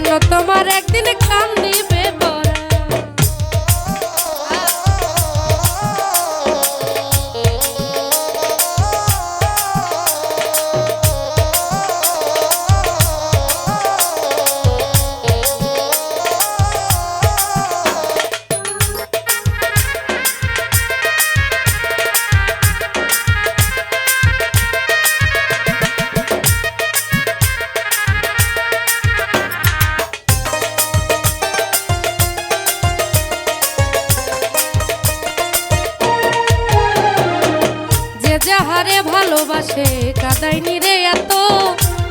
জন্য তোমার একদিন কান্দিবে ভালোবাসে কাদাইনি রে এত।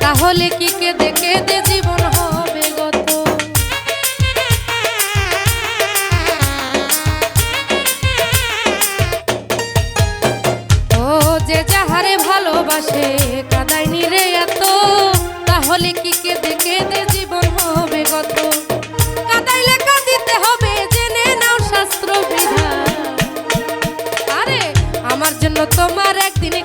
তাহলে কি কে দেখে দে জীবন হবে গত? ও যে যাহারে ভালোবাসে কাদাইনি রে এত। তাহলে কি কে দেখে দে জীবন হবে গত? কাদাইলে কাঁদিতে হবে, জেনে নাও শাস্ত্র বিধান। আরে, আমার জন্য তোমার একদিন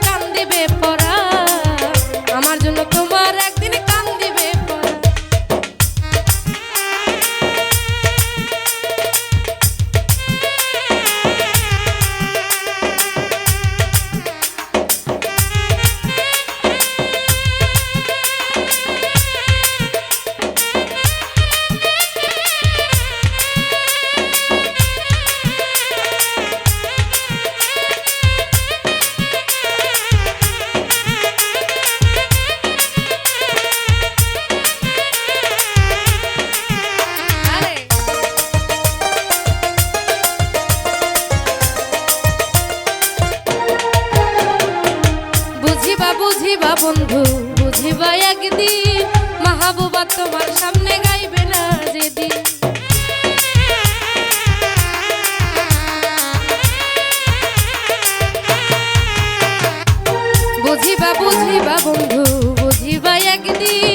বুঝিবা বন্ধু, বুঝিবা একদিন, মাহবুবা তোমার সামনে গাইবে না যেদিন। বুঝিবা বুঝিবা বন্ধু, বুঝিবা একদিন